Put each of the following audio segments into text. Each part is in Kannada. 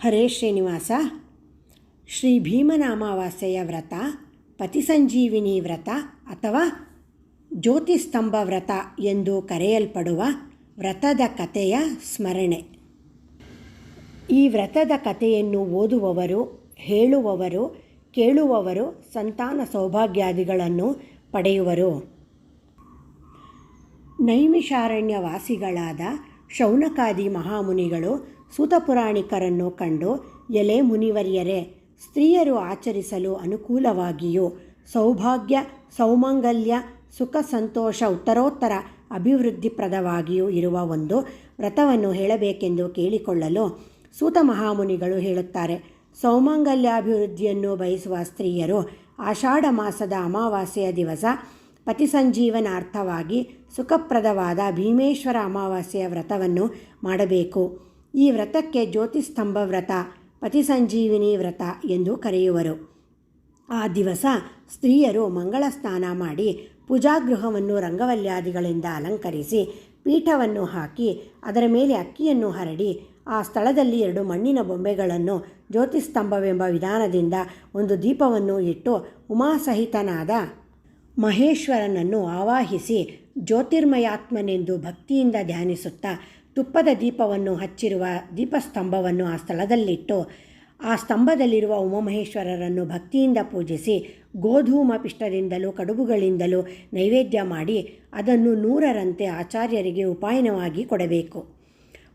ಹರೇ ಶ್ರೀನಿವಾಸ. ಶ್ರೀ ಭೀಮನಾಮಾವಾಸ್ಯೆಯ ವ್ರತ ಪತಿಸಂಜೀವಿನಿ ವ್ರತ ಅಥವಾ ಜ್ಯೋತಿಸ್ತಂಭ ವ್ರತ ಎಂದು ಕರೆಯಲ್ಪಡುವ ವ್ರತದ ಕಥೆಯ ಸ್ಮರಣೆ. ಈ ವ್ರತದ ಕಥೆಯನ್ನು ಓದುವವರು, ಹೇಳುವವರು, ಕೇಳುವವರು ಸಂತಾನ ಸೌಭಾಗ್ಯಾದಿಗಳನ್ನು ಪಡೆಯುವರು. ನೈಮಿಷಾರಣ್ಯ ವಾಸಿಗಳಾದ ಶೌನಕಾದಿ ಮಹಾಮುನಿಗಳು ಸೂತಪುರಾಣಿಕರನ್ನು ಕಂಡು, ಎಲೆ ಮುನಿವರಿಯರೇ, ಸ್ತ್ರೀಯರು ಆಚರಿಸಲು ಅನುಕೂಲವಾಗಿಯೂ, ಸೌಭಾಗ್ಯ, ಸೌಮಂಗಲ್ಯ, ಸುಖ ಸಂತೋಷ, ಉತ್ತರೋತ್ತರ ಅಭಿವೃದ್ಧಿಪ್ರದವಾಗಿಯೂ ಇರುವ ಒಂದು ವ್ರತವನ್ನು ಹೇಳಬೇಕೆಂದು ಕೇಳಿಕೊಳ್ಳಲು ಸೂತ ಮಹಾಮುನಿಗಳು ಹೇಳುತ್ತಾರೆ. ಸೌಮಂಗಲ್ಯಾಭಿವೃದ್ಧಿಯನ್ನು ಬಯಸುವ ಸ್ತ್ರೀಯರು ಆಷಾಢ ಮಾಸದ ಅಮಾವಾಸ್ಯೆಯ ದಿವಸ ಪತಿ ಸಂಜೀವನಾರ್ಥವಾಗಿ ಸುಖಪ್ರದವಾದ ಭೀಮೇಶ್ವರ ಅಮಾವಾಸ್ಯೆಯ ವ್ರತವನ್ನು ಮಾಡಬೇಕು. ಈ ವ್ರತಕ್ಕೆ ಜ್ಯೋತಿಸ್ತಂಭ ವ್ರತ, ಪತಿಸಂಜೀವಿನಿ ವ್ರತ ಎಂದು ಕರೆಯುವರು. ಆ ದಿವಸ ಸ್ತ್ರೀಯರು ಮಂಗಳ ಸ್ನಾನ ಮಾಡಿ ಪೂಜಾಗೃಹವನ್ನು ರಂಗವಲ್ಯಾದಿಗಳಿಂದ ಅಲಂಕರಿಸಿ ಪೀಠವನ್ನು ಹಾಕಿ ಅದರ ಮೇಲೆ ಅಕ್ಕಿಯನ್ನು ಹರಡಿ ಆ ಸ್ಥಳದಲ್ಲಿ ಎರಡು ಮಣ್ಣಿನ ಬೊಂಬೆಗಳನ್ನು ಜ್ಯೋತಿಸ್ತಂಭವೆಂಬ ವಿಧಾನದಿಂದ ಒಂದು ದೀಪವನ್ನು ಇಟ್ಟು ಉಮಾಸಹಿತನಾದ ಮಹೇಶ್ವರನನ್ನು ಆವಾಹಿಸಿ ಜ್ಯೋತಿರ್ಮಯಾತ್ಮನೆಂದು ಭಕ್ತಿಯಿಂದ ಧ್ಯಾನಿಸುತ್ತಾ ತುಪ್ಪದ ದೀಪವನ್ನು ಹಚ್ಚಿರುವ ದೀಪಸ್ತಂಭವನ್ನು ಆ ಸ್ಥಳದಲ್ಲಿಟ್ಟು, ಆ ಸ್ತಂಭದಲ್ಲಿರುವ ಉಮಮಹೇಶ್ವರರನ್ನು ಭಕ್ತಿಯಿಂದ ಪೂಜಿಸಿ, ಗೋಧೂಮ ಪಿಷ್ಟದಿಂದಲೂ ಕಡುಬುಗಳಿಂದಲೂ ನೈವೇದ್ಯ ಮಾಡಿ, ಅದನ್ನು ನೂರರಂತೆ ಆಚಾರ್ಯರಿಗೆ ಉಪಾಯನವಾಗಿ ಕೊಡಬೇಕು.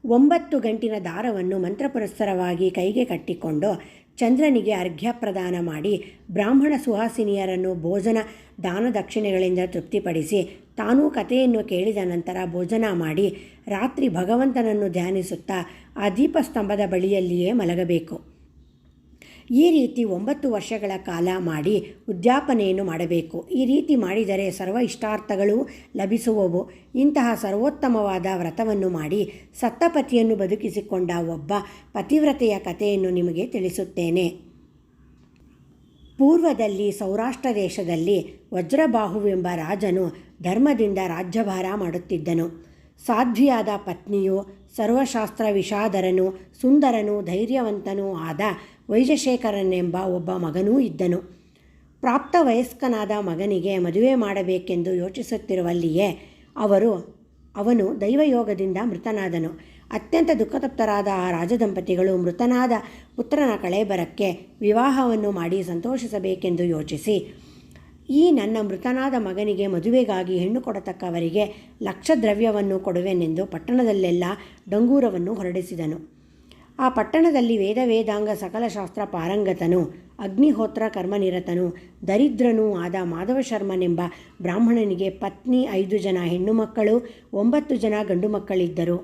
ಒಂಬತ್ತು ಗಂಟಿನ ದಾರವನ್ನು ಮಂತ್ರಪುರಸ್ಸರವಾಗಿ ಕೈಗೆ ಕಟ್ಟಿಕೊಂಡು ಚಂದ್ರನಿಗೆ ಅರ್ಘ್ಯ ಪ್ರದಾನ ಮಾಡಿ ಬ್ರಾಹ್ಮಣ ಸುಹಾಸಿನಿಯರನ್ನು ಭೋಜನ ದಾನ ದಕ್ಷಿಣೆಗಳಿಂದ ತೃಪ್ತಿಪಡಿಸಿ ತಾನೂ ಕಥೆಯನ್ನು ಕೇಳಿದ ನಂತರ ಭೋಜನ ಮಾಡಿ ರಾತ್ರಿ ಭಗವಂತನನ್ನು ಧ್ಯಾನಿಸುತ್ತಾ ಆ ದೀಪಸ್ತಂಭದ ಬಳಿಯಲ್ಲಿಯೇ ಮಲಗಬೇಕು. ಈ ರೀತಿ ಒಂಬತ್ತು ವರ್ಷಗಳ ಕಾಲ ಮಾಡಿ ಉದ್ಯಾಪನೆಯನ್ನು ಮಾಡಬೇಕು. ಈ ರೀತಿ ಮಾಡಿದರೆ ಸರ್ವ ಇಷ್ಟಾರ್ಥಗಳು ಲಭಿಸುವವು. ಇಂತಹ ಸರ್ವೋತ್ತಮವಾದ ವ್ರತವನ್ನು ಮಾಡಿ ಸತ್ತಪತಿಯನ್ನು ಬದುಕಿಸಿಕೊಂಡ ಒಬ್ಬ ಪತಿವ್ರತೆಯ ಕಥೆಯನ್ನು ನಿಮಗೆ ತಿಳಿಸುತ್ತೇನೆ. ಪೂರ್ವದಲ್ಲಿ ಸೌರಾಷ್ಟ್ರ ದೇಶದಲ್ಲಿ ವಜ್ರಬಾಹುವೆಂಬ ರಾಜನು ಧರ್ಮದಿಂದ ರಾಜ್ಯಭಾರ ಮಾಡುತ್ತಿದ್ದನು. ಸಾಧ್ವಿಯಾದ ಪತ್ನಿಯು, ಸರ್ವಶಾಸ್ತ್ರ ವಿಷಾದರನು, ಸುಂದರನು, ಧೈರ್ಯವಂತನೂ ಆದ ವೈಜಶೇಖರನೆಂಬ ಒಬ್ಬ ಮಗನೂ ಇದ್ದನು. ಪ್ರಾಪ್ತ ವಯಸ್ಕನಾದ ಮಗನಿಗೆ ಮದುವೆ ಮಾಡಬೇಕೆಂದು ಯೋಚಿಸುತ್ತಿರುವಲ್ಲಿಯೇ ಅವರು, ಅವನು ದೈವಯೋಗದಿಂದ ಮೃತನಾದನು. ಅತ್ಯಂತ ದುಃಖತಪ್ತರಾದ ಆ ರಾಜದಂಪತಿಗಳು ಮೃತನಾದ ಪುತ್ರನ ಕಳೇಬರಕ್ಕೆ ವಿವಾಹವನ್ನು ಮಾಡಿ ಸಂತೋಷಿಸಬೇಕೆಂದು ಯೋಚಿಸಿ, ಈ ನನ್ನ ಮೃತನಾದ ಮಗನಿಗೆ ಮದುವೆಗಾಗಿ ಹೆಣ್ಣು ಕೊಡತಕ್ಕವರಿಗೆ ಲಕ್ಷ ದ್ರವ್ಯವನ್ನು ಕೊಡುವೆನೆಂದು ಪಟ್ಟಣದಲ್ಲೆಲ್ಲ ಡಂಗೂರವನ್ನು ಹೊರಡಿಸಿದನು. ಆ ಪಟ್ಟಣದಲ್ಲಿ ವೇದ ವೇದಾಂಗ ಸಕಲ ಶಾಸ್ತ್ರ ಪಾರಂಗತನು, ಅಗ್ನಿಹೋತ್ರ ಕರ್ಮನಿರತನು, ದರಿದ್ರನೂ ಆದ ಮಾಧವ ಶರ್ಮನೆಂಬ ಬ್ರಾಹ್ಮಣನಿಗೆ ಪತ್ನಿ, ಐದು ಜನ ಹೆಣ್ಣು ಮಕ್ಕಳು ಒಂಬತ್ತು ಜನ ಗಂಡು ಮಕ್ಕಳಿದ್ದರು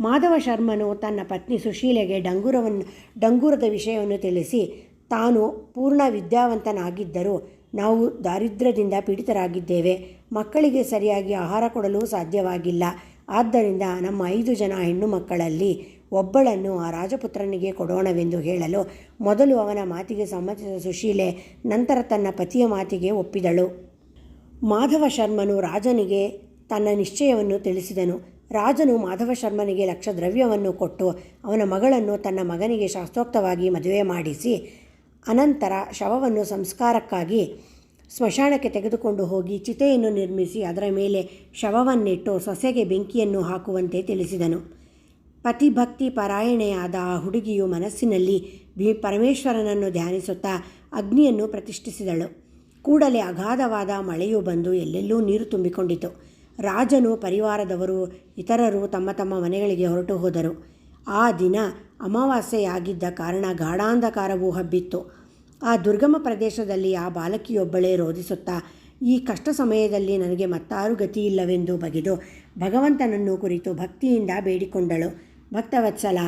ಮಾಧವ ಶರ್ಮನು ತನ್ನ ಪತ್ನಿ ಸುಶೀಲೆಗೆ ಡಂಗೂರವನ್ನು ಡಂಗೂರದ ವಿಷಯವನ್ನು ತಿಳಿಸಿ, ತಾನು ಪೂರ್ಣ ವಿದ್ಯಾವಂತನಾಗಿದ್ದರೂ ನಾವು ದಾರಿದ್ರ್ಯದಿಂದ ಪೀಡಿತರಾಗಿದ್ದೇವೆ. ಮಕ್ಕಳಿಗೆ ಸರಿಯಾಗಿ ಆಹಾರ ಕೊಡಲು ಸಾಧ್ಯವಾಗಿಲ್ಲ. ಆದ್ದರಿಂದ ನಮ್ಮ ಐದು ಜನ ಹೆಣ್ಣು ಮಕ್ಕಳಲ್ಲಿ ಒಬ್ಬಳನ್ನು ಆ ರಾಜಪುತ್ರನಿಗೆ ಕೊಡೋಣವೆಂದು ಹೇಳಲು ಮೊದಲು ಅವನ ಮಾತಿಗೆ ಸಮ್ಮತಿಸಿದ ಸುಶೀಲೆ ನಂತರ ತನ್ನ ಪತಿಯ ಮಾತಿಗೆ ಒಪ್ಪಿದಳು. ಮಾಧವ ಶರ್ಮನು ರಾಜನಿಗೆ ತನ್ನ ನಿಶ್ಚಯವನ್ನು ತಿಳಿಸಿದನು. ರಾಜನು ಮಾಧವ ಶರ್ಮನಿಗೆ ಲಕ್ಷ ದ್ರವ್ಯವನ್ನು ಕೊಟ್ಟು ಅವನ ಮಗಳನ್ನು ತನ್ನ ಮಗನಿಗೆ ಶಾಸ್ತ್ರೋಕ್ತವಾಗಿ ಮದುವೆ ಮಾಡಿಸಿ, ಅನಂತರ ಶವವನ್ನು ಸಂಸ್ಕಾರಕ್ಕಾಗಿ ಸ್ಮಶಾನಕ್ಕೆ ತೆಗೆದುಕೊಂಡು ಹೋಗಿ ಚಿತೆಯನ್ನು ನಿರ್ಮಿಸಿ ಅದರ ಮೇಲೆ ಶವವನ್ನಿಟ್ಟು ಸೊಸೆಗೆ ಬೆಂಕಿಯನ್ನು ಹಾಕುವಂತೆ ತಿಳಿಸಿದನು. ಪತಿಭಕ್ತಿ ಪರಾಯಣೆಯಾದ ಆ ಹುಡುಗಿಯು ಮನಸ್ಸಿನಲ್ಲಿ ಭೀ ಪರಮೇಶ್ವರನನ್ನು ಧ್ಯಾನಿಸುತ್ತಾ ಅಗ್ನಿಯನ್ನು ಪ್ರತಿಷ್ಠಿಸಿದಳು. ಕೂಡಲೇ ಅಗಾಧವಾದ ಮಳೆಯು ಬಂದು ಎಲ್ಲೆಲ್ಲೂ ನೀರು ತುಂಬಿಕೊಂಡಿತು. ರಾಜನು ಪರಿವಾರದವರು ಇತರರು ತಮ್ಮ ತಮ್ಮ ಮನೆಗಳಿಗೆ ಹೊರಟು ಹೋದರು. ಆ ದಿನ ಅಮಾವಾಸ್ಯೆಯಾಗಿದ್ದ ಕಾರಣ ಗಾಢಾಂಧಕಾರವೂ ಹಬ್ಬಿತ್ತು. ಆ ದುರ್ಗಮ ಪ್ರದೇಶದಲ್ಲಿ ಆ ಬಾಲಕಿಯೊಬ್ಬಳೇ ರೋಧಿಸುತ್ತಾ, ಈ ಕಷ್ಟ ಸಮಯದಲ್ಲಿ ನನಗೆ ಮತ್ತಾರು ಗತಿಯಿಲ್ಲವೆಂದು ಬಗೆದು ಭಗವಂತನನ್ನು ಕುರಿತು ಭಕ್ತಿಯಿಂದ ಬೇಡಿಕೊಂಡಳು. ಭಕ್ತವತ್ಸಲ,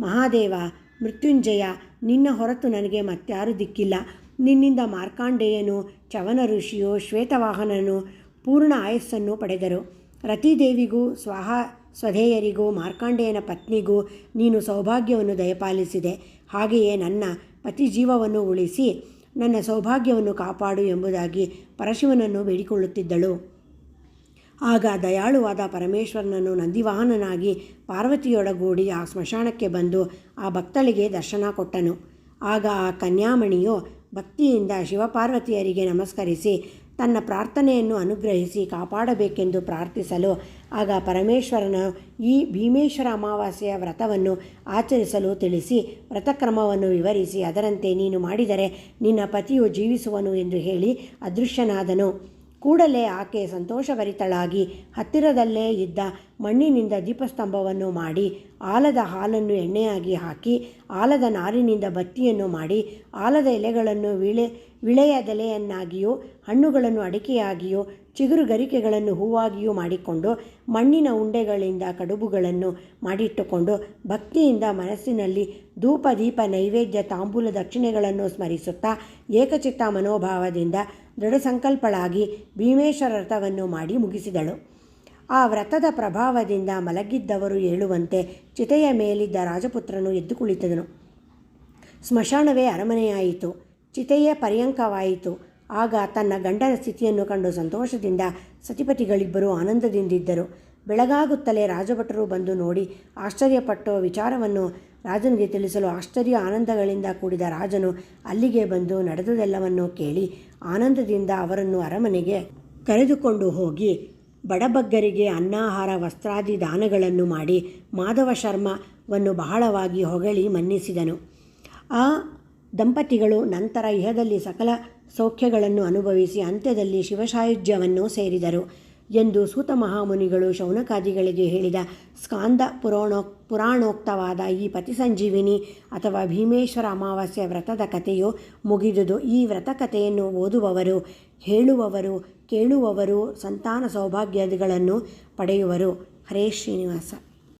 ಮಹಾದೇವ, ಮೃತ್ಯುಂಜಯ, ನಿನ್ನ ಹೊರತು ನನಗೆ ಮತ್ತಾರು ದಿಕ್ಕಿಲ್ಲ. ನಿನ್ನಿಂದ ಮಾರ್ಕಾಂಡೇಯನು ಚವನ ಋಷಿಯು, ಶ್ವೇತವಾಹನನು ಪೂರ್ಣ ಆಯಸ್ಸನ್ನು ಪಡೆದರು. ರತಿದೇವಿಗೂ, ಸ್ವಾಹ ಸ್ವಧೇಯರಿಗೂ, ಮಾರ್ಕಾಂಡೇಯನ ಪತ್ನಿಗೂ ನೀನು ಸೌಭಾಗ್ಯವನ್ನು ದಯಪಾಲಿಸಿದೆ. ಹಾಗೆಯೇ ನನ್ನ ಪತಿ ಜೀವವನ್ನು ಉಳಿಸಿ ನನ್ನ ಸೌಭಾಗ್ಯವನ್ನು ಕಾಪಾಡು ಎಂಬುದಾಗಿ ಪರಶಿವನನ್ನು ಬೇಡಿಕೊಳ್ಳುತ್ತಿದ್ದಳು. ಆಗ ದಯಾಳುವಾದ ಪರಮೇಶ್ವರನನ್ನು ನಂದಿವಾಹನನಾಗಿ ಪಾರ್ವತಿಯೊಡಗೂಡಿ ಆ ಸ್ಮಶಾನಕ್ಕೆ ಬಂದು ಆ ಭಕ್ತಳಿಗೆ ದರ್ಶನ ಕೊಟ್ಟನು. ಆಗ ಆ ಕನ್ಯಾಮಣಿಯು ಭಕ್ತಿಯಿಂದ ಶಿವಪಾರ್ವತಿಯರಿಗೆ ನಮಸ್ಕರಿಸಿ ತನ್ನ ಪ್ರಾರ್ಥನೆಯನ್ನು ಅನುಗ್ರಹಿಸಿ ಕಾಪಾಡಬೇಕೆಂದು ಪ್ರಾರ್ಥಿಸಲು ಆಗ ಪರಮೇಶ್ವರನ ಈ ಭೀಮೇಶ್ವರ ಅಮಾವಾಸ್ಯೆಯ ವ್ರತವನ್ನು ಆಚರಿಸಲು ತಿಳಿಸಿ ವ್ರತಕ್ರಮವನ್ನು ವಿವರಿಸಿ ಅದರಂತೆ ನೀನು ಮಾಡಿದರೆ ನಿನ್ನ ಪತಿಯು ಜೀವಿಸುವನು ಎಂದು ಹೇಳಿ ಅದೃಶ್ಯನಾದನು. ಕೂಡಲೇ ಆಕೆ ಸಂತೋಷಭರಿತಳಾಗಿ ಹತ್ತಿರದಲ್ಲೇ ಇದ್ದ ಮಣ್ಣಿನಿಂದ ದೀಪಸ್ತಂಭವನ್ನು ಮಾಡಿ ಆಲದ ಹಾಲನ್ನು ಎಣ್ಣೆಯಾಗಿ ಹಾಕಿ ಆಲದ ನಾರಿನಿಂದ ಬತ್ತಿಯನ್ನು ಮಾಡಿ ಆಲದ ಎಲೆಗಳನ್ನು ವಿಳೆ ವಿಳೆಯದೆಲೆಯನ್ನಾಗಿಯೂ ಹಣ್ಣುಗಳನ್ನು ಅಡಿಕೆಯಾಗಿಯೂ ಚಿಗುರು ಗರಿಕೆಗಳನ್ನು ಹೂವಾಗಿಯೂ ಮಾಡಿಕೊಂಡು, ಮಣ್ಣಿನ ಉಂಡೆಗಳಿಂದ ಕಡುಬುಗಳನ್ನು ಮಾಡಿಟ್ಟುಕೊಂಡು, ಭಕ್ತಿಯಿಂದ ಮನಸ್ಸಿನಲ್ಲಿ ಧೂಪ ದೀಪ ನೈವೇದ್ಯ ತಾಂಬೂಲ ದಕ್ಷಿಣೆಗಳನ್ನು ಸ್ಮರಿಸುತ್ತಾ, ಏಕಚಿತ್ತ ಮನೋಭಾವದಿಂದ ದೃಢ ಸಂಕಲ್ಪಳಾಗಿ ಭೀಮೇಶ್ವರ ವ್ರತವನ್ನು ಮಾಡಿ ಮುಗಿಸಿದಳು. ಆ ವ್ರತದ ಪ್ರಭಾವದಿಂದ ಮಲಗಿದ್ದವರು ಏಳುವಂತೆ ಚಿತೆಯ ಮೇಲಿದ್ದ ರಾಜಪುತ್ರನು ಎದ್ದು ಕುಳಿತದನು ಸ್ಮಶಾನವೇ ಅರಮನೆಯಾಯಿತು. ಚಿತೆಯೇ ಪರ್ಯಂಕವಾಯಿತು. ಆಗ ತನ್ನ ಗಂಡನ ಸ್ಥಿತಿಯನ್ನು ಕಂಡು ಸಂತೋಷದಿಂದ ಸತಿಪತಿಗಳಿಬ್ಬರು ಆನಂದದಿಂದಿದ್ದರು. ಬೆಳಗಾಗುತ್ತಲೇ ರಾಜಭಟರು ಬಂದು ನೋಡಿ ಆಶ್ಚರ್ಯಪಟ್ಟು ವಿಚಾರವನ್ನು ರಾಜನಿಗೆ ತಿಳಿಸಲು ಆಶ್ಚರ್ಯ ಆನಂದಗಳಿಂದ ಕೂಡಿದ ರಾಜನು ಅಲ್ಲಿಗೆ ಬಂದು ನಡೆದುದೆಲ್ಲವನ್ನು ಕೇಳಿ ಆನಂದದಿಂದ ಅವರನ್ನು ಅರಮನೆಗೆ ಕರೆದುಕೊಂಡು ಹೋಗಿ ಬಡಬಗ್ಗರಿಗೆ ಅನ್ನಾಹಾರ, ವಸ್ತ್ರಾದಿ ದಾನಗಳನ್ನು ಮಾಡಿ ಮಾಧವ ಶರ್ಮವನ್ನು ಬಹಳವಾಗಿ ಹೊಗಳಿ ಮನ್ನಿಸಿದನು. ಆ ದಂಪತಿಗಳು ನಂತರ ಇಹದಲ್ಲಿ ಸಕಲ ಸೌಖ್ಯಗಳನ್ನು ಅನುಭವಿಸಿ ಅಂತ್ಯದಲ್ಲಿ ಶಿವಸಾಯುಜ್ಯವನ್ನು ಸೇರಿದರು ಎಂದು ಸೂತ ಮಹಾಮುನಿಗಳು ಶೌನಕಾದಿಗಳಿಗೆ ಹೇಳಿದ ಸ್ಕಾಂದ ಪುರಾಣೋ ಪುರಾಣೋಕ್ತವಾದ ಈ ಪತಿಸಂಜೀವಿನಿ ಅಥವಾ ಭೀಮೇಶ್ವರ ಅಮಾವಾಸ್ಯ ವ್ರತದ ಕಥೆಯು ಮುಗಿದುದು ಈ ವ್ರತಕಥೆಯನ್ನು ಓದುವವರು, ಹೇಳುವವರು, ಕೇಳುವವರು, ಸಂತಾನ ಸೌಭಾಗ್ಯಗಳನ್ನು ಪಡೆಯುವರು. ಹರೇ ಶ್ರೀನಿವಾಸ.